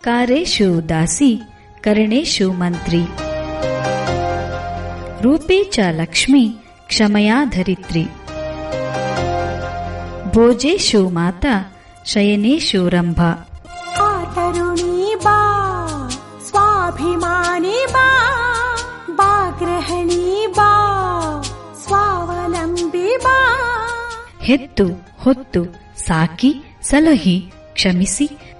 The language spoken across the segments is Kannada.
ಕಾರೇಶು ದಾಸಿ ಕರಣೇಶು ಮಂತ್ರಿ ರೂಪೇ ಚ ಲಕ್ಷ್ಮಿ ಕ್ಷಮಯಾ ಧರಿತ್ರಿ ಭೋಜೇಶು ಮಾತಾ ಶಯನೇಶು ರಂಭಾ तरुणी बा स्वाभिमानी बा बा गृहिणी बा स्वावलम्बी बा ಹೆತ್ತು ಹೊತ್ತು ಸಾಕಿ ಸಲಹಿ ಕ್ಷಮಿಸಿ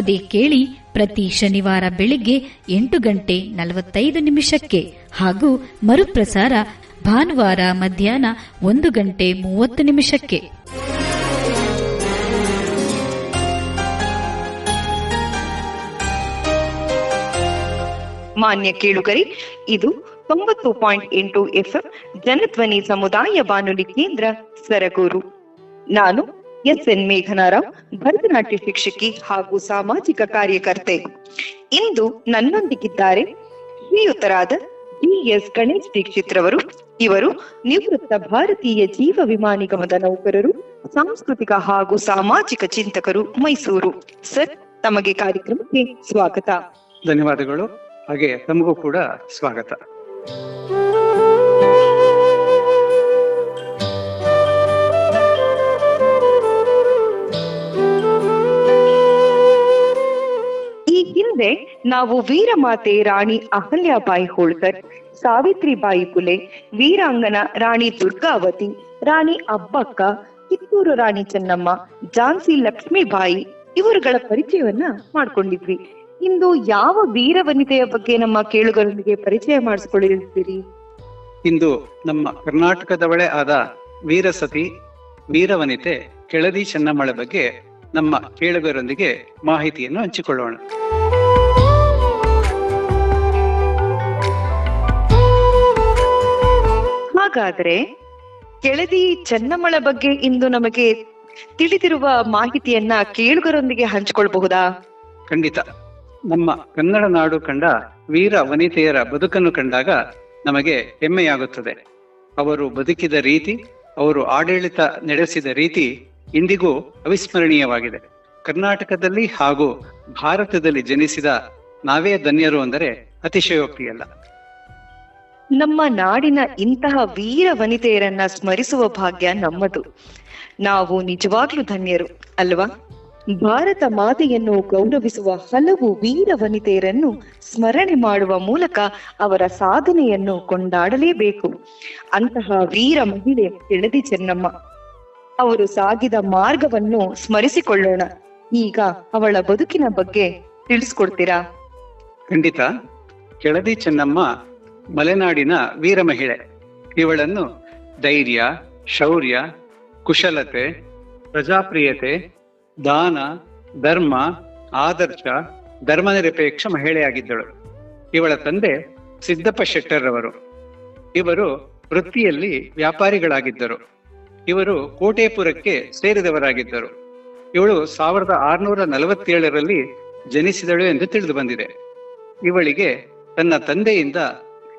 ತಪ್ಪದೆ ಕೇಳಿ ಪ್ರತಿ ಶನಿವಾರ ಬೆಳಿಗ್ಗೆ ಎಂಟು ಗಂಟೆ ನಲವತ್ತೈದು ನಿಮಿಷಕ್ಕೆ ಹಾಗೂ ಮರುಪ್ರಸಾರ ಭಾನುವಾರ ಮಧ್ಯಾಹ್ನ ಒಂದು ಗಂಟೆ ಮೂವತ್ತು ನಿಮಿಷಕ್ಕೆ. ಮಾನ್ಯ ಕೇಳುಗರಿ, ಇದು ತೊಂಬತ್ತು ಪಾಯಿಂಟ್ ಎಂಟು ಎಫ್ಎಂ ಜನಧ್ವನಿ ಸಮುದಾಯ ಬಾನುಲಿ ಕೇಂದ್ರ, ಸರಗೂರು. ನಾನು ಎಸ್ ಎನ್ ಮೇಘನಾರಾವ್, ಭರತನಾಟ್ಯ ಶಿಕ್ಷಕಿ ಹಾಗೂ ಸಾಮಾಜಿಕ ಕಾರ್ಯಕರ್ತೆ. ಇಂದು ನನ್ನೊಂದಿಗಿದ್ದಾರೆ ಶ್ರೀಯುತರಾದ ಡಿ ಎಸ್ ಗಣೇಶ್ ದೀಕ್ಷಿತ್ ರವರು. ಇವರು ನಿವೃತ್ತ ಭಾರತೀಯ ಜೀವ ವಿಮಾ ನಿಗಮದ ನೌಕರರು, ಸಾಂಸ್ಕೃತಿಕ ಹಾಗೂ ಸಾಮಾಜಿಕ ಚಿಂತಕರು ಮೈಸೂರು. ಸರ್, ತಮಗೆ ಕಾರ್ಯಕ್ರಮಕ್ಕೆ ಸ್ವಾಗತ. ಧನ್ಯವಾದಗಳು. ಹಾಗೆ ತಮಗೂ ಕೂಡ ಸ್ವಾಗತ. ಹಿಂದೆ ನಾವು ವೀರಮಾತೆ ರಾಣಿ ಅಹಲ್ಯಾಬಾಯಿ ಹೋಳ್ಕರ್, ಸಾವಿತ್ರಿಬಾಯಿ ಪುಲೆ ವೀರಾಂಗನ ರಾಣಿ ದುರ್ಗಾವತಿ, ರಾಣಿ ಅಬ್ಬಕ್ಕ, ಕಿತ್ತೂರು ರಾಣಿ ಚೆನ್ನಮ್ಮ ಝಾನ್ಸಿ ಲಕ್ಷ್ಮೀಬಾಯಿ ಇವರುಗಳ ಪರಿಚಯವನ್ನ ಮಾಡ್ಕೊಂಡಿದ್ವಿ. ಇಂದು ಯಾವ ವೀರ ವನಿತೆಯ ಬಗ್ಗೆ ನಮ್ಮ ಕೇಳುಗರೊಂದಿಗೆ ಪರಿಚಯ ಮಾಡಿಸ್ಕೊಳ್ಳಿರ್ತೀರಿ ಇಂದು ನಮ್ಮ ಕರ್ನಾಟಕದವಳೇ ಆದ ವೀರಸತಿ, ವೀರವನಿತೆ ಕೆಳದಿ ಚೆನ್ನಮ್ಮಳ ಬಗ್ಗೆ ನಮ್ಮ ಕೇಳುಗರೊಂದಿಗೆ ಮಾಹಿತಿಯನ್ನು ಹಂಚಿಕೊಳ್ಳೋಣ. ಹಾಗಾದ್ರೆ ಕೆಳದಿ ಚೆನ್ನಮ್ಮಳ ಬಗ್ಗೆ ಇಂದು ನಮಗೆ ತಿಳಿದಿರುವ ಮಾಹಿತಿಯನ್ನ ಕೇಳುಗರೊಂದಿಗೆ ಹಂಚಿಕೊಳ್ಬಹುದಾ? ಖಂಡಿತ. ನಮ್ಮ ಕನ್ನಡ ನಾಡು ಕಂಡ ವೀರ ವನಿತೆಯರ ಬದುಕನ್ನು ಕಂಡಾಗ ನಮಗೆ ಹೆಮ್ಮೆಯಾಗುತ್ತದೆ. ಅವರು ಬದುಕಿದ ರೀತಿ, ಅವರು ಆಡಳಿತ ನಡೆಸಿದ ರೀತಿ ಇಂದಿಗೂ ಅವಿಸ್ಮರಣೀಯವಾಗಿದೆ. ಕರ್ನಾಟಕದಲ್ಲಿ ಹಾಗೂ ಭಾರತದಲ್ಲಿ ಜನಿಸಿದ ನಾವೇ ಧನ್ಯರು ಅಂದರೆ ಅತಿಶಯೋಕ್ತಿಯಲ್ಲ. ನಮ್ಮ ನಾಡಿನ ಇಂತಹ ವೀರ ವನಿತೆಯರನ್ನ ಸ್ಮರಿಸುವ ಭಾಗ್ಯ ನಮ್ಮದು. ನಾವು ನಿಜವಾಗ್ಲೂ ಧನ್ಯರು, ಅಲ್ವಾ? ಭಾರತ ಮಾತೆಯನ್ನು ಗೌರವಿಸುವ ಹಲವು ವೀರ ವನಿತೆಯರನ್ನು ಸ್ಮರಣೆ ಮಾಡುವ ಮೂಲಕ ಅವರ ಸಾಧನೆಯನ್ನು ಕೊಂಡಾಡಲೇಬೇಕು. ಅಂತಹ ವೀರ ಮಹಿಳೆ ಕೆಳದಿ ಚೆನ್ನಮ್ಮ, ಅವರು ಸಾಗಿದ ಮಾರ್ಗವನ್ನು ಸ್ಮರಿಸಿಕೊಳ್ಳೋಣ. ಈಗ ಅವಳ ಬದುಕಿನ ಬಗ್ಗೆ ತಿಳಿಸ್ಕೊಡ್ತೀರಾ? ಖಂಡಿತ. ಕೆಳದಿ ಚೆನ್ನಮ್ಮ ಮಲೆನಾಡಿನ ವೀರ ಮಹಿಳೆ ಇವಳನ್ನು ಧೈರ್ಯ, ಶೌರ್ಯ, ಕುಶಲತೆ, ಪ್ರಜಾಪ್ರಿಯತೆ, ದಾನ, ಧರ್ಮ, ಆದರ್ಶ, ಧರ್ಮನಿರಪೇಕ್ಷ ಮಹಿಳೆಯಾಗಿದ್ದಳು. ಇವಳ ತಂದೆ ಸಿದ್ದಪ್ಪ ಶೆಟ್ಟರ್ರವರು. ಇವರು ವೃತ್ತಿಯಲ್ಲಿ ವ್ಯಾಪಾರಿಗಳಾಗಿದ್ದರು. ಇವರು ಕೋಟೆಪುರಕ್ಕೆ ಸೇರಿದವರಾಗಿದ್ದರು. ಇವಳು ಸಾವಿರದ ಆರುನೂರ ನಲವತ್ತೇಳರಲ್ಲಿ ಜನಿಸಿದಳು ಎಂದು ತಿಳಿದು ಬಂದಿದೆ. ಇವಳಿಗೆ ತನ್ನ ತಂದೆಯಿಂದ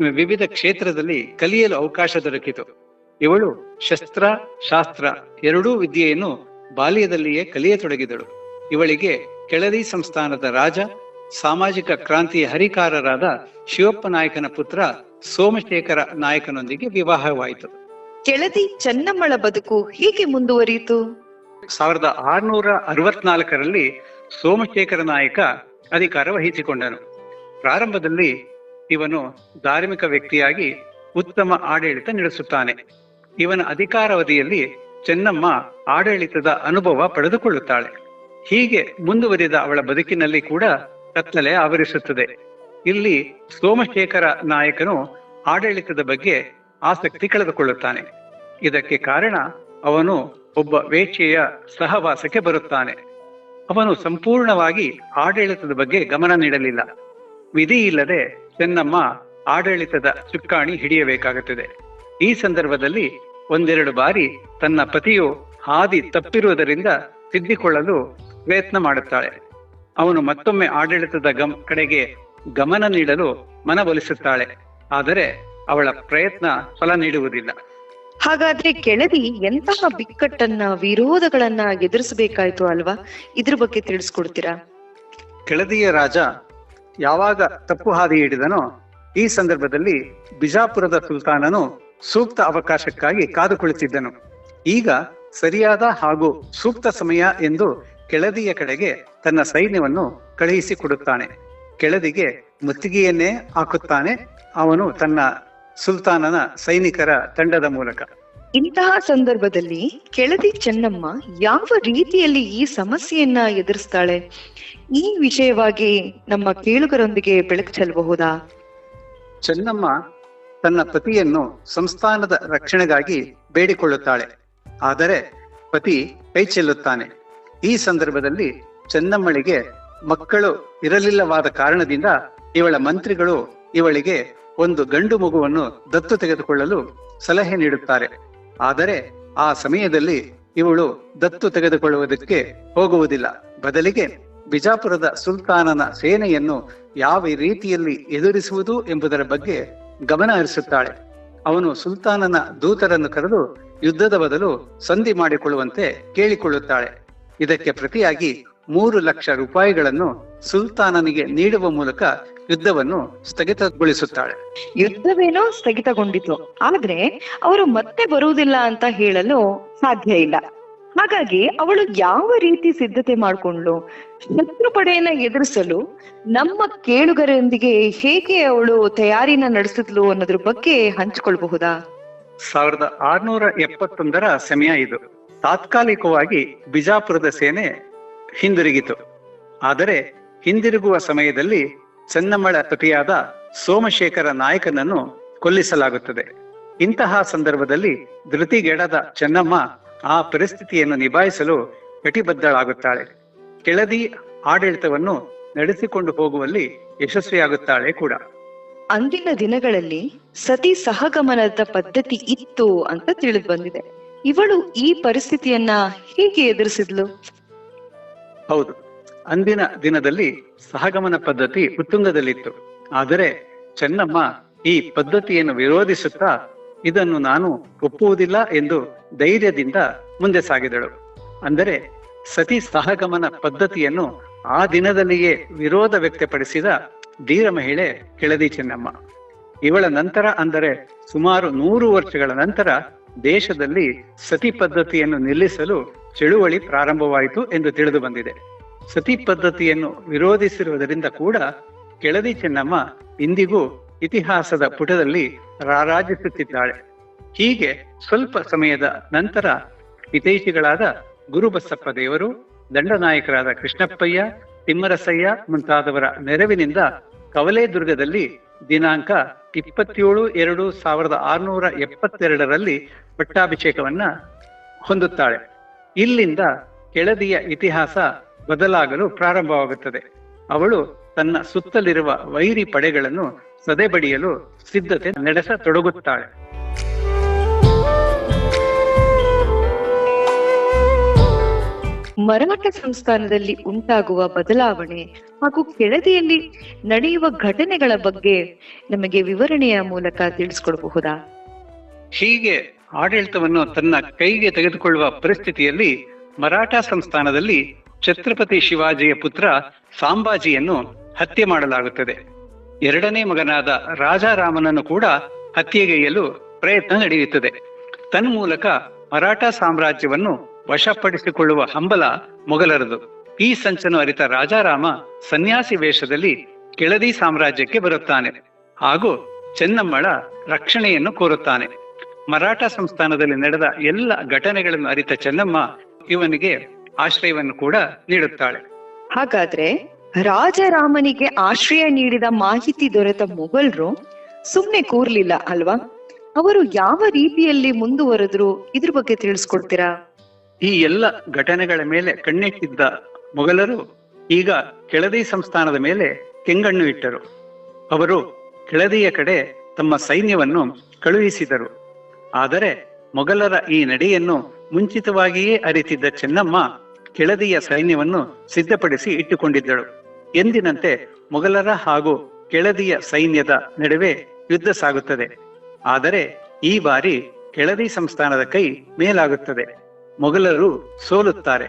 ವಿವಿಧ ಕ್ಷೇತ್ರದಲ್ಲಿ ಕಲಿಯಲು ಅವಕಾಶ ದೊರಕಿತು. ಇವಳು ಶಸ್ತ್ರ ಶಾಸ್ತ್ರ ಎರಡೂ ವಿದ್ಯೆಯನ್ನು ಬಾಲ್ಯದಲ್ಲಿಯೇ ಕಲಿಯತೊಡಗಿದಳು. ಇವಳಿಗೆ ಕೆಳದಿ ಸಂಸ್ಥಾನದ ರಾಜ ಸಾಮಾಜಿಕ ಕ್ರಾಂತಿಯ ಹರಿಕಾರರಾದ ಶಿವಪ್ಪ ನಾಯಕನ ಪುತ್ರ ಸೋಮಶೇಖರ ನಾಯಕನೊಂದಿಗೆ ವಿವಾಹವಾಯಿತು. ಕೆಳದಿ ಚೆನ್ನಮ್ಮಳ ಬದುಕು ಹೀಗೆ ಮುಂದುವರಿಯಿತು? ಸಾವಿರದ ಆರುನೂರ ಅರವತ್ನಾಲ್ಕರಲ್ಲಿ ಸೋಮಶೇಖರ ನಾಯಕ ಅಧಿಕಾರ ವಹಿಸಿಕೊಂಡನು. ಪ್ರಾರಂಭದಲ್ಲಿ ಇವನು ಧಾರ್ಮಿಕ ವ್ಯಕ್ತಿಯಾಗಿ ಉತ್ತಮ ಆಡಳಿತ ನಡೆಸುತ್ತಾನೆ. ಇವನ ಅಧಿಕಾರಾವಧಿಯಲ್ಲಿ ಚೆನ್ನಮ್ಮ ಆಡಳಿತದ ಅನುಭವ ಪಡೆದುಕೊಳ್ಳುತ್ತಾಳೆ. ಹೀಗೆ ಮುಂದುವರಿದ ಅವಳ ಬದುಕಿನಲ್ಲಿ ಕೂಡ ಕತ್ತಲೆ ಆವರಿಸುತ್ತದೆ. ಇಲ್ಲಿ ಸೋಮಶೇಖರ ನಾಯಕನು ಆಡಳಿತದ ಬಗ್ಗೆ ಆಸಕ್ತಿ ಕಳೆದುಕೊಳ್ಳುತ್ತಾನೆ. ಇದಕ್ಕೆ ಕಾರಣ ಅವನು ಒಬ್ಬ ವೇಚೆಯ ಸಹವಾಸಕ್ಕೆ ಬರುತ್ತಾನೆ. ಅವನು ಸಂಪೂರ್ಣವಾಗಿ ಆಡಳಿತದ ಬಗ್ಗೆ ಗಮನ ನೀಡಲಿಲ್ಲ. ವಿಧಿ ಇಲ್ಲದೆ ಚೆನ್ನಮ್ಮ ಆಡಳಿತದ ಚುಕ್ಕಾಣಿ ಹಿಡಿಯಬೇಕಾಗುತ್ತದೆ. ಈ ಸಂದರ್ಭದಲ್ಲಿ ಒಂದೆರಡು ಬಾರಿ ತನ್ನ ಪತಿಯು ಹಾದಿ ತಪ್ಪಿರುವುದರಿಂದ ತಿದ್ದಿಕೊಳ್ಳಲು ಪ್ರಯತ್ನ ಮಾಡುತ್ತಾಳೆ. ಅವನು ಮತ್ತೊಮ್ಮೆ ಆಡಳಿತದ ಗಮ್ ಕಡೆಗೆ ಗಮನ ನೀಡಲು ಮನವೊಲಿಸುತ್ತಾಳೆ. ಆದರೆ ಅವಳ ಪ್ರಯತ್ನ ಫಲ ನೀಡುವುದಿಲ್ಲ. ಹಾಗಾದ್ರೆ ಕೆಳದಿ ಎಂತಹ ಬಿಕ್ಕಟ್ಟನ್ನ ವಿರೋಧಗಳನ್ನ ಎದುರಿಸಬೇಕಾಯ್ತು ಅಲ್ವಾ? ಇದ್ರ ಬಗ್ಗೆ ತಿಳಿಸ್ಕೊಡ್ತೀರಾ? ಕೆಳದಿಯ ರಾಜ ಯಾವಾಗ ತಪ್ಪು ಹಾದಿ ಹಿಡಿದನೋ ಈ ಸಂದರ್ಭದಲ್ಲಿ ಬಿಜಾಪುರದ ಸುಲ್ತಾನನು ಸೂಕ್ತ ಅವಕಾಶಕ್ಕಾಗಿ ಕಾದು ಕುಳಿತಿದ್ದನು ಈಗ ಸರಿಯಾದ ಹಾಗೂ ಸೂಕ್ತ ಸಮಯ ಎಂದು ಕೆಳದಿಯ ಕಡೆಗೆ ತನ್ನ ಸೈನ್ಯವನ್ನು ಕಳುಹಿಸಿಕೊಡುತ್ತಾನೆ. ಕೆಳದಿಗೆ ಮುತ್ತಿಗೆಯನ್ನೇ ಹಾಕುತ್ತಾನೆ. ಅವನು ತನ್ನ ಸುಲ್ತಾನನ ಸೈನಿಕರ ತಂಡದ ಮೂಲಕ. ಇಂತಹ ಸಂದರ್ಭದಲ್ಲಿ ಕೆಳದಿ ಚೆನ್ನಮ್ಮ ಯಾವ ರೀತಿಯಲ್ಲಿ ಈ ಸಮಸ್ಯೆಯನ್ನ ಎದುರಿಸ್ತಾಳೆ? ಈ ವಿಷಯವಾಗಿ ನಮ್ಮ ಕೇಳುಗರೊಂದಿಗೆ ಬೆಳಕು ಚೆಲ್ಲಬಹುದಾ? ಚೆನ್ನಮ್ಮ ತನ್ನ ಪತಿಯನ್ನು ಸಂಸ್ಥಾನದ ರಕ್ಷಣೆಗಾಗಿ ಬೇಡಿಕೊಳ್ಳುತ್ತಾಳೆ. ಆದರೆ ಪತಿ ಕೈ ಚೆಲ್ಲುತ್ತಾನೆ. ಈ ಸಂದರ್ಭದಲ್ಲಿ ಚೆನ್ನಮ್ಮಳಿಗೆ ಮಕ್ಕಳು ಇರಲಿಲ್ಲವಾದ ಕಾರಣದಿಂದ ಇವಳ ಮಂತ್ರಿಗಳು ಇವಳಿಗೆ ಒಂದು ಗಂಡು ಮಗುವನ್ನು ದತ್ತು ತೆಗೆದುಕೊಳ್ಳಲು ಸಲಹೆ ನೀಡುತ್ತಾರೆ. ಆದರೆ ಆ ಸಮಯದಲ್ಲಿ ಇವಳು ದತ್ತು ತೆಗೆದುಕೊಳ್ಳುವುದಕ್ಕೆ ಹೋಗುವುದಿಲ್ಲ. ಬದಲಿಗೆ ಬಿಜಾಪುರದ ಸುಲ್ತಾನನ ಸೇನೆಯನ್ನು ಯಾವ ರೀತಿಯಲ್ಲಿ ಎದುರಿಸುವುದು ಎಂಬುದರ ಬಗ್ಗೆ ಗಮನ ಹರಿಸುತ್ತಾಳೆ. ಅವನು ಸುಲ್ತಾನನ ದೂತರನ್ನು ಕರೆದು ಯುದ್ಧದ ಬದಲು ಸಂಧಿ ಮಾಡಿಕೊಳ್ಳುವಂತೆ ಕೇಳಿಕೊಳ್ಳುತ್ತಾಳೆ. ಇದಕ್ಕೆ ಪ್ರತಿಯಾಗಿ ಮೂರು ಲಕ್ಷ ರೂಪಾಯಿಗಳನ್ನು ಸುಲ್ತಾನನಿಗೆ ನೀಡುವ ಮೂಲಕ ಯುದ್ಧವನ್ನು ಸ್ಥಗಿತಗೊಳಿಸುತ್ತಾಳೆ. ಯುದ್ಧವೇನೋ ಸ್ಥಗಿತಗೊಂಡಿತು. ಆದ್ರೆ ಅವರು ಮತ್ತೆ ಬರುವುದಿಲ್ಲ ಅಂತ ಹೇಳಲು ಸಾಧ್ಯ ಇಲ್ಲ. ಹಾಗಾಗಿ ಅವಳು ಯಾವ ರೀತಿ ಸಿದ್ಧತೆ ಮಾಡಿಕೊಂಡ್ಲು ಶತ್ರು ಪಡೆಯನ್ನ ಎದುರಿಸಲು ನಮ್ಮ ಕೇಳುಗರೊಂದಿಗೆ ಹೇಗೆ ಅವಳು ತಯಾರಿನ ನಡೆಸಿದ್ಲು ಅನ್ನೋದ್ರ ಬಗ್ಗೆ ಹಂಚಿಕೊಳ್ಬಹುದಾ? ಸಾವಿರದ ಆರ್ನೂರ ಎಪ್ಪತ್ತೊಂದರ ಸಮಯ ಇದು. ತಾತ್ಕಾಲಿಕವಾಗಿ ಬಿಜಾಪುರದ ಸೇನೆ ಹಿಂದಿರುಗಿತು. ಆದರೆ ಹಿಂದಿರುಗುವ ಸಮಯದಲ್ಲಿ ಚೆನ್ನಮ್ಮಳ ಪತಿಯಾದ ಸೋಮಶೇಖರ ನಾಯಕನನ್ನು ಕೊಲ್ಲಿಸಲಾಗುತ್ತದೆ. ಇಂತಹ ಸಂದರ್ಭದಲ್ಲಿ ಧೃತಿಗೆಡದ ಚೆನ್ನಮ್ಮ ಆ ಪರಿಸ್ಥಿತಿಯನ್ನು ನಿಭಾಯಿಸಲು ಕಟಿಬದ್ಧಳಾಗುತ್ತಾಳೆ. ಕೆಳದಿ ಆಡಳಿತವನ್ನು ನಡೆಸಿಕೊಂಡು ಹೋಗುವಲ್ಲಿ ಯಶಸ್ವಿಯಾಗುತ್ತಾಳೆ ಕೂಡ. ಅಂದಿನ ದಿನಗಳಲ್ಲಿ ಸತಿ ಸಹಗಮನದ ಪದ್ಧತಿ ಇತ್ತು ಅಂತ ತಿಳಿದು ಬಂದಿದೆ. ಇವಳು ಈ ಪರಿಸ್ಥಿತಿಯನ್ನ ಹೇಗೆ ಎದುರಿಸಿದ್ಲು? ಹೌದು. ಅಂದಿನ ದಿನದಲ್ಲಿ ಸಹಗಮನ ಪದ್ಧತಿ ಉತ್ತುಂಗದಲ್ಲಿತ್ತು. ಆದರೆ ಚೆನ್ನಮ್ಮ ಈ ಪದ್ಧತಿಯನ್ನು ವಿರೋಧಿಸುತ್ತಾ ಇದನ್ನು ನಾನು ಒಪ್ಪುವುದಿಲ್ಲ ಎಂದು ಧೈರ್ಯದಿಂದ ಮುಂದೆ ಸಾಗಿದಳು. ಅಂದರೆ ಸತಿ ಸಹಗಮನ ಪದ್ಧತಿಯನ್ನು ಆ ದಿನದಲ್ಲಿಯೇ ವಿರೋಧ ವ್ಯಕ್ತಪಡಿಸಿದ ಧೀರ ಮಹಿಳೆ ಕೆಳದಿ ಚೆನ್ನಮ್ಮ. ಇವಳ ನಂತರ ಅಂದರೆ ಸುಮಾರು ನೂರು ವರ್ಷಗಳ ನಂತರ ದೇಶದಲ್ಲಿ ಸತಿ ಪದ್ಧತಿಯನ್ನು ನಿಲ್ಲಿಸಲು ಚಳುವಳಿ ಪ್ರಾರಂಭವಾಯಿತು ಎಂದು ತಿಳಿದು ಬಂದಿದೆ. ಸತಿ ಪದ್ಧತಿಯನ್ನು ವಿರೋಧಿಸಿರುವುದರಿಂದ ಕೂಡ ಕೆಳದಿ ಚೆನ್ನಮ್ಮ ಇಂದಿಗೂ ಇತಿಹಾಸದ ಪುಟದಲ್ಲಿ ರಾರಾಜಿಸುತ್ತಿದ್ದಾಳೆ. ಹೀಗೆ ಸ್ವಲ್ಪ ಸಮಯದ ನಂತರ ಹಿತೈಷಿಗಳಾದ ಗುರುಬಸಪ್ಪ ದೇವರು, ದಂಡನಾಯಕರಾದ ಕೃಷ್ಣಪ್ಪಯ್ಯ, ತಿಮ್ಮರಸಯ್ಯ ಮುಂತಾದವರ ನೆರವಿನಿಂದ ಕವಲೇದುರ್ಗದಲ್ಲಿ ದಿನಾಂಕ ಇಪ್ಪತ್ತೇಳು ಎರಡು ಸಾವಿರದ ಆರುನೂರ ಎಪ್ಪತ್ತೆರಡರಲ್ಲಿ ಪಟ್ಟಾಭಿಷೇಕವನ್ನ ಹೊಂದುತ್ತಾಳೆ. ಇಲ್ಲಿಂದ ಕೆಳದಿಯ ಇತಿಹಾಸ ಬದಲಾಗಲು ಪ್ರಾರಂಭವಾಗುತ್ತದೆ. ಅವಳು ತನ್ನ ಸುತ್ತಲಿರುವ ವೈರಿ ಪಡೆಗಳನ್ನು ಸದೆಬಡಿಯಲು ಸಿದ್ಧತೆ ನಡೆಸತೊಡಗುತ್ತಾಳೆ. ಮರಾಠ ಸಂಸ್ಥಾನದಲ್ಲಿ ಉಂಟಾಗುವ ಬದಲಾವಣೆ ಹಾಗೂ ಕೆಳದಿಯಲ್ಲಿ ನಡೆಯುವ ಘಟನೆಗಳ ಬಗ್ಗೆ ನಮಗೆ ವಿವರಣೆಯ ಮೂಲಕ ತಿಳಿಸ್ಕೊಡಬಹುದಾ? ಹೀಗೆ ಆಡಳಿತವನ್ನು ತನ್ನ ಕೈಗೆ ತೆಗೆದುಕೊಳ್ಳುವ ಪರಿಸ್ಥಿತಿಯಲ್ಲಿ ಮರಾಠ ಸಂಸ್ಥಾನದಲ್ಲಿ ಛತ್ರಪತಿ ಶಿವಾಜಿಯ ಪುತ್ರ ಸಾಂಬಾಜಿಯನ್ನು ಹತ್ಯೆ ಮಾಡಲಾಗುತ್ತದೆ. ಎರಡನೇ ಮಗನಾದ ರಾಜಾರಾಮನನ್ನು ಕೂಡ ಹತ್ಯೆಗೈಯಲು ಪ್ರಯತ್ನ ನಡೆಯುತ್ತದೆ. ತನ್ಮೂಲಕ ಮರಾಠ ಸಾಮ್ರಾಜ್ಯವನ್ನು ವಶಪಡಿಸಿಕೊಳ್ಳುವ ಹಂಬಲ ಮೊಘಲರದು. ಈ ಸಂಚನ್ನು ಅರಿತ ರಾಜಾರಾಮ ಸನ್ಯಾಸಿ ವೇಷದಲ್ಲಿ ಕೆಳದಿ ಸಾಮ್ರಾಜ್ಯಕ್ಕೆ ಬರುತ್ತಾನೆ. ಹಾಗೂ ಚೆನ್ನಮ್ಮಳ ರಕ್ಷಣೆಯನ್ನು ಕೋರುತ್ತಾನೆ. ಮರಾಠ ಸಂಸ್ಥಾನದಲ್ಲಿ ನಡೆದ ಎಲ್ಲ ಘಟನೆಗಳನ್ನು ಅರಿತ ಚೆನ್ನಮ್ಮ ಇವನಿಗೆ ಆಶ್ರಯವನ್ನು ಕೂಡ ನೀಡುತ್ತಾಳೆ. ಹಾಗಾದ್ರೆ ರಾಜರಾಮನಿಗೆ ಆಶ್ರಯ ನೀಡಿದ ಮಾಹಿತಿ ದೊರೆತ ಮೊಘಲರು ಸುಮ್ನೆ ಕೂರ್ಲಿಲ್ಲ ಅಲ್ವಾ? ಅವರು ಯಾವ ರೀತಿಯಲ್ಲಿ ಮುಂದುವರೆದ್ರು ಇದ್ರ ಬಗ್ಗೆ ತಿಳಿಸ್ಕೊಡ್ತೀರಾ? ಈ ಎಲ್ಲ ಘಟನೆಗಳ ಮೇಲೆ ಕಣ್ಣಿಟ್ಟಿದ್ದ ಮೊಘಲರು ಈಗ ಕೆಳದಿ ಸಂಸ್ಥಾನದ ಮೇಲೆ ಕೆಂಗಣ್ಣು ಇಟ್ಟರು. ಅವರು ಕೆಳದಿಯ ಕಡೆ ತಮ್ಮ ಸೈನ್ಯವನ್ನು ಕಳುಹಿಸಿದರು. ಆದರೆ ಮೊಘಲರ ಈ ನಡೆಯನ್ನು ಮುಂಚಿತವಾಗಿಯೇ ಅರಿತಿದ್ದ ಚೆನ್ನಮ್ಮ ಕೆಳದಿಯ ಸೈನ್ಯವನ್ನು ಸಿದ್ಧಪಡಿಸಿ ಇಟ್ಟುಕೊಂಡಿದ್ದಳು. ಎಂದಿನಂತೆ ಮೊಘಲರ ಹಾಗೂ ಕೆಳದಿಯ ಸೈನ್ಯದ ನಡುವೆ ಯುದ್ಧ ಸಾಗುತ್ತದೆ. ಆದರೆ ಈ ಬಾರಿ ಕೆಳದಿ ಸಂಸ್ಥಾನದ ಕೈ ಮೇಲಾಗುತ್ತದೆ. ಮೊಘಲರು ಸೋಲುತ್ತಾರೆ.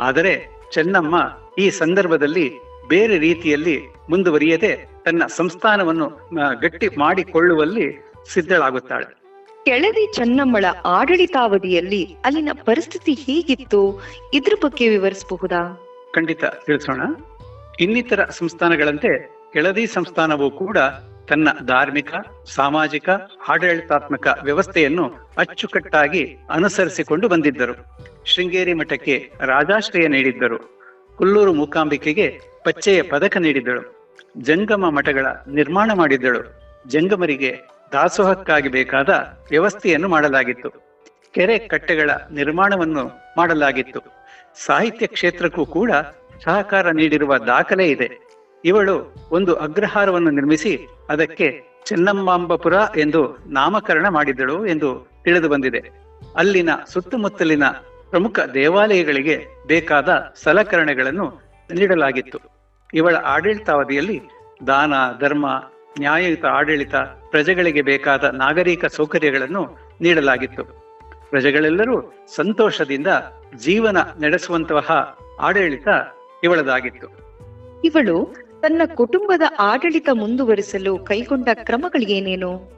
ಆದರೆ ಚೆನ್ನಮ್ಮ ಈ ಸಂದರ್ಭದಲ್ಲಿ ಬೇರೆ ರೀತಿಯಲ್ಲಿ ಮುಂದುವರಿಯದೆ ತನ್ನ ಸಂಸ್ಥಾನವನ್ನು ಗಟ್ಟಿ ಮಾಡಿಕೊಳ್ಳುವಲ್ಲಿ ಸಿದ್ಧಳಾಗುತ್ತಾಳೆ. ಕೆಳದಿ ಚೆನ್ನಮ್ಮಳ ಆಡಳಿತಾವಧಿಯಲ್ಲಿ ಅಲ್ಲಿನ ಪರಿಸ್ಥಿತಿ ಹೇಗಿತ್ತು? ಇದ್ರ ಬಗ್ಗೆ ವಿವರಿಸಬಹುದಾ? ಖಂಡಿತ ತಿಳಿಸೋಣ. ಇನ್ನಿತರ ಸಂಸ್ಥಾನಗಳಂತೆ ಕೆಳದಿ ಸಂಸ್ಥಾನವು ಕೂಡ ತನ್ನ ಧಾರ್ಮಿಕ, ಸಾಮಾಜಿಕ, ಆಡಳಿತಾತ್ಮಕ ವ್ಯವಸ್ಥೆಯನ್ನು ಅಚ್ಚುಕಟ್ಟಾಗಿ ಅನುಸರಿಸಿಕೊಂಡು ಬಂದಿದ್ದರು. ಶೃಂಗೇರಿ ಮಠಕ್ಕೆ ರಾಜಾಶ್ರಯ ನೀಡಿದ್ದರು. ಕುಲ್ಲೂರು ಮೂಕಾಂಬಿಕೆಗೆ ಪಚ್ಚೆಯ ಪದಕ ನೀಡಿದ್ದಳು ಜಂಗಮ ಮಠಗಳ ನಿರ್ಮಾಣ ಮಾಡಿದ್ದಳು ಜಂಗಮರಿಗೆ ದಾಸೋಹಕ್ಕಾಗಿ ಬೇಕಾದ ವ್ಯವಸ್ಥೆಯನ್ನು ಮಾಡಲಾಗಿತ್ತು. ಕೆರೆ ಕಟ್ಟೆಗಳ ನಿರ್ಮಾಣವನ್ನು ಮಾಡಲಾಗಿತ್ತು. ಸಾಹಿತ್ಯ ಕ್ಷೇತ್ರಕ್ಕೂ ಕೂಡ ಸಹಕಾರ ನೀಡಿರುವ ದಾಖಲೆ ಇದೆ. ಇವಳು ಒಂದು ಅಗ್ರಹಾರವನ್ನು ನಿರ್ಮಿಸಿ ಅದಕ್ಕೆ ಚೆನ್ನಮ್ಮಾಂಬಪುರ ಎಂದು ನಾಮಕರಣ ಮಾಡಿದಳು ಎಂದು ತಿಳಿದು ಬಂದಿದೆ. ಅಲ್ಲಿನ ಸುತ್ತಮುತ್ತಲಿನ ಪ್ರಮುಖ ದೇವಾಲಯಗಳಿಗೆ ಬೇಕಾದ ಸಲಕರಣೆಗಳನ್ನು ನೀಡಲಾಗಿತ್ತು. ಇವಳ ಆಡಳಿತಾವಧಿಯಲ್ಲಿ ದಾನ, ಧರ್ಮ ನ್ಯಾಯಯುತ ಆಡಳಿತ ಪ್ರಜೆಗಳಿಗೆ ಬೇಕಾದ ನಾಗರಿಕ ಸೌಕರ್ಯಗಳನ್ನು ನೀಡಲಾಗಿತ್ತು. ಪ್ರಜೆಗಳೆಲ್ಲರೂ ಸಂತೋಷದಿಂದ ಜೀವನ ನಡೆಸುವಂತಹ ಆಡಳಿತ ಇವಳದಾಗಿತ್ತು. ಇವಳು ತನ್ನ ಕುಟುಂಬದ ಆಡಳಿತ ಮುಂದುವರಿಸಲು ಕೈಗೊಂಡ ಕ್ರಮಗಳೇನೇನು?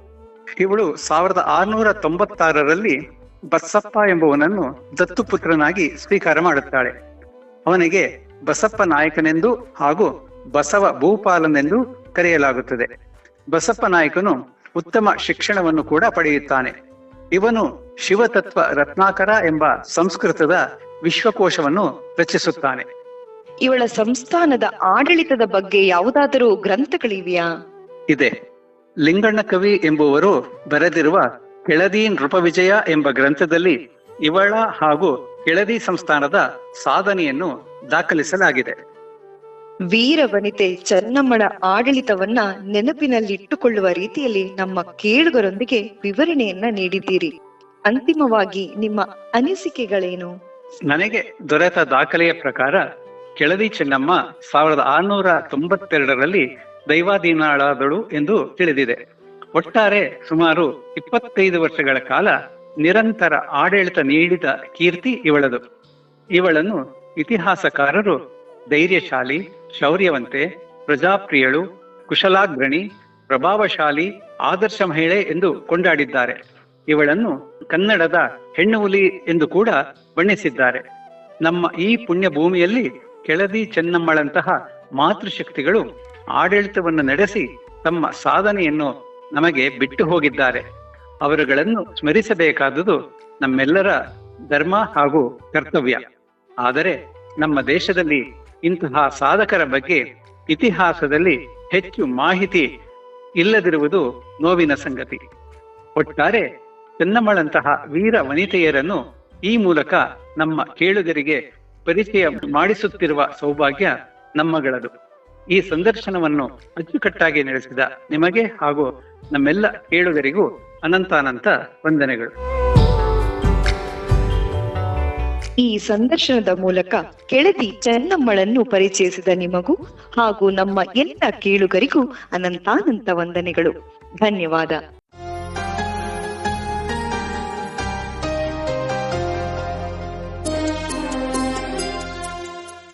ಇವಳು ಸಾವಿರದ ಆರುನೂರ ತೊಂಬತ್ತಾರರಲ್ಲಿ ಬಸಪ್ಪ ಎಂಬುವನನ್ನು ದತ್ತುಪುತ್ರನಾಗಿ ಸ್ವೀಕಾರ ಮಾಡುತ್ತಾಳೆ. ಅವನಿಗೆ ಬಸಪ್ಪ ನಾಯಕನೆಂದು ಹಾಗೂ ಬಸವ ಭೂಪಾಲನೆಂದು ಕರೆಯಲಾಗುತ್ತದೆ. ಬಸಪ್ಪ ನಾಯಕನು ಉತ್ತಮ ಶಿಕ್ಷಣವನ್ನು ಕೂಡ ಪಡೆಯುತ್ತಾನೆ. ಇವನು ಶಿವತತ್ವ ರತ್ನಾಕರ ಎಂಬ ಸಂಸ್ಕೃತದ ವಿಶ್ವಕೋಶವನ್ನು ರಚಿಸುತ್ತಾನೆ. ಇವಳ ಸಂಸ್ಥಾನದ ಆಡಳಿತದ ಬಗ್ಗೆ ಯಾವುದಾದರೂ ಗ್ರಂಥಗಳಿವೆಯಾ? ಇದೆ. ಲಿಂಗಣ್ಣ ಕವಿ ಎಂಬುವರು ಬರೆದಿರುವ ಕೆಳದಿ ನೃಪವಿಜಯ ಎಂಬ ಗ್ರಂಥದಲ್ಲಿ ಇವಳ ಹಾಗೂ ಕೆಳದಿ ಸಂಸ್ಥಾನದ ಸಾಧನೆಯನ್ನು ದಾಖಲಿಸಲಾಗಿದೆ. ವೀರ ವನಿತೆ ಚೆನ್ನಮ್ಮಳ ಆಡಳಿತವನ್ನ ನೆನಪಿನಲ್ಲಿಟ್ಟುಕೊಳ್ಳುವ ರೀತಿಯಲ್ಲಿ ನಮ್ಮ ಕೇಳುಗರೊಂದಿಗೆ ವಿವರಣೆಯನ್ನ ನೀಡಿದ್ದೀರಿ. ಅಂತಿಮವಾಗಿ ನಿಮ್ಮ ಅನಿಸಿಕೆಗಳೇನು? ನನಗೆ ದೊರೆತ ದಾಖಲೆಯ ಪ್ರಕಾರ ಕೆಳದಿ ಚೆನ್ನಮ್ಮ ಸಾವಿರದ ಆರುನೂರ ತೊಂಬತ್ತೆರಡರಲ್ಲಿ ದೈವಾಧೀನಾಳಾದಳು ಎಂದು ತಿಳಿದಿದೆ. ಒಟ್ಟಾರೆ ಸುಮಾರು ಇಪ್ಪತ್ತೈದು ವರ್ಷಗಳ ಕಾಲ ನಿರಂತರ ಆಡಳಿತ ನೀಡಿದ ಕೀರ್ತಿ ಇವಳದು. ಇವಳನ್ನು ಇತಿಹಾಸಕಾರರು ಧೈರ್ಯಶಾಲಿ, ಶೌರ್ಯವಂತೆ, ಪ್ರಜಾಪ್ರಿಯಳು, ಕುಶಲಾಗ್ರಣಿ, ಪ್ರಭಾವಶಾಲಿ, ಆದರ್ಶ ಮಹಿಳೆ ಎಂದು ಕೊಂಡಾಡಿದ್ದಾರೆ. ಇವಳನ್ನು ಕನ್ನಡದ ಹೆಣ್ಣು ಹುಲಿ ಎಂದು ಕೂಡ ಬಣ್ಣಿಸಿದ್ದಾರೆ. ನಮ್ಮ ಈ ಪುಣ್ಯ ಭೂಮಿಯಲ್ಲಿ ಕೆಳದಿ ಚೆನ್ನಮ್ಮಳಂತಹ ಮಾತೃಶಕ್ತಿಗಳು ಆಡಳಿತವನ್ನು ನಡೆಸಿ ತಮ್ಮ ಸಾಧನೆಯನ್ನು ನಮಗೆ ಬಿಟ್ಟು ಹೋಗಿದ್ದಾರೆ. ಅವರುಗಳನ್ನು ಸ್ಮರಿಸಬೇಕಾದುದು ನಮ್ಮೆಲ್ಲರ ಧರ್ಮ ಹಾಗೂ ಕರ್ತವ್ಯ. ಆದರೆ ನಮ್ಮ ದೇಶದಲ್ಲಿ ಇಂತಹ ಸಾಧಕರ ಬಗ್ಗೆ ಇತಿಹಾಸದಲ್ಲಿ ಹೆಚ್ಚು ಮಾಹಿತಿ ಇಲ್ಲದಿರುವುದು ನೋವಿನ ಸಂಗತಿ. ಒಟ್ಟಾರೆ ಚೆನ್ನಮ್ಮಳಂತಹ ವೀರ ವನಿತೆಯರನ್ನು ಈ ಮೂಲಕ ನಮ್ಮ ಕೇಳುಗರಿಗೆ ಪರಿಚಯ ಮಾಡಿಸುತ್ತಿರುವ ಸೌಭಾಗ್ಯ ನಮ್ಮಗಳದು. ಈ ಸಂದರ್ಶನವನ್ನು ಅಚ್ಚುಕಟ್ಟಾಗಿ ನಡೆಸಿದ ನಿಮಗೆ ಹಾಗೂ ನಮ್ಮೆಲ್ಲ ಕೇಳುಗರಿಗೂ ಅನಂತಾನಂತ ವಂದನೆಗಳು. ಈ ಸಂದರ್ಶನದ ಮೂಲಕ ಕೆಳದಿ ಚೆನ್ನಮ್ಮಳನ್ನು ಪರಿಚಯಿಸಿದ ನಿಮಗೂ ಹಾಗೂ ನಮ್ಮ ಎಲ್ಲ ಕೇಳುಗರಿಗೂ ಅನಂತಾನಂತ ವಂದನೆಗಳು. ಧನ್ಯವಾದ.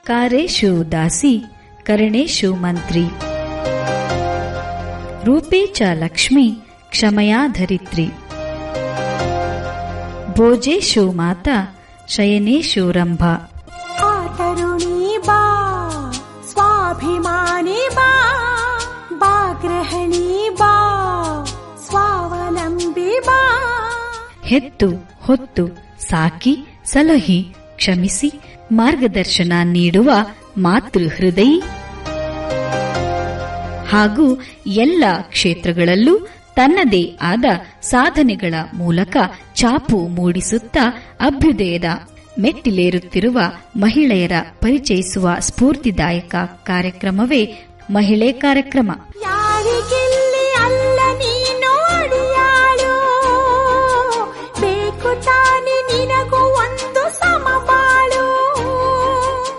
ಕಾರೇಶು ದಾಸಿ, ಕರಣೇಶು ಮಂತ್ರಿ. ರೂಪೇ ಚ ಲಕ್ಷ್ಮಿ, ಕ್ಷಮಯಾಧರಿತ್ರಿ. ಭೋಜೇಶು ಮಾತಾ ಶಯನೇ ಶೂರಂಭ ಆತರುಣಿ ಬಾ ಸ್ವಾಭಿಮಾನಿ ಬಾ ಬಾಗ್ರಹಣಿ ಬಾ ಸ್ವಾವಲಂಬಿ ಬಾ. ಹೆತ್ತು ಹೊತ್ತು ಸಾಕಿ ಸಲಹಿ ಕ್ಷಮಿಸಿ ಮಾರ್ಗದರ್ಶನ ನೀಡುವ ಮಾತೃ ಹೃದಯ ಹಾಗೂ ಎಲ್ಲ ಕ್ಷೇತ್ರಗಳಲ್ಲೂ ತನ್ನದೇ ಆದ ಸಾಧನೆಗಳ ಮೂಲಕ ಚಾಪು ಮೂಡಿಸುತ್ತಾ ಅಭ್ಯುದಯದ ಮೆಟ್ಟಿಲೇರುತ್ತಿರುವ ಮಹಿಳೆಯರ ಪರಿಚಯಿಸುವ ಸ್ಫೂರ್ತಿದಾಯಕ ಕಾರ್ಯಕ್ರಮವೇ ಮಹಿಳೆ ಕಾರ್ಯಕ್ರಮ.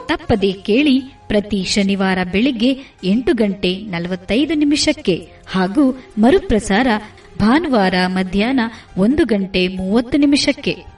ತಪ್ಪದೆ ಕೇಳಿ ಪ್ರತಿ ಶನಿವಾರ ಬೆಳಿಗ್ಗೆ ಎಂಟು ಗಂಟೆ ನಲವತ್ತೈದು ನಿಮಿಷಕ್ಕೆ ಹಾಗೂ ಮರುಪ್ರಸಾರ ಭಾನುವಾರ ಮಧ್ಯಾಹ್ನ ಒಂದು ಗಂಟೆ ಮೂವತ್ತು ನಿಮಿಷಕ್ಕೆ.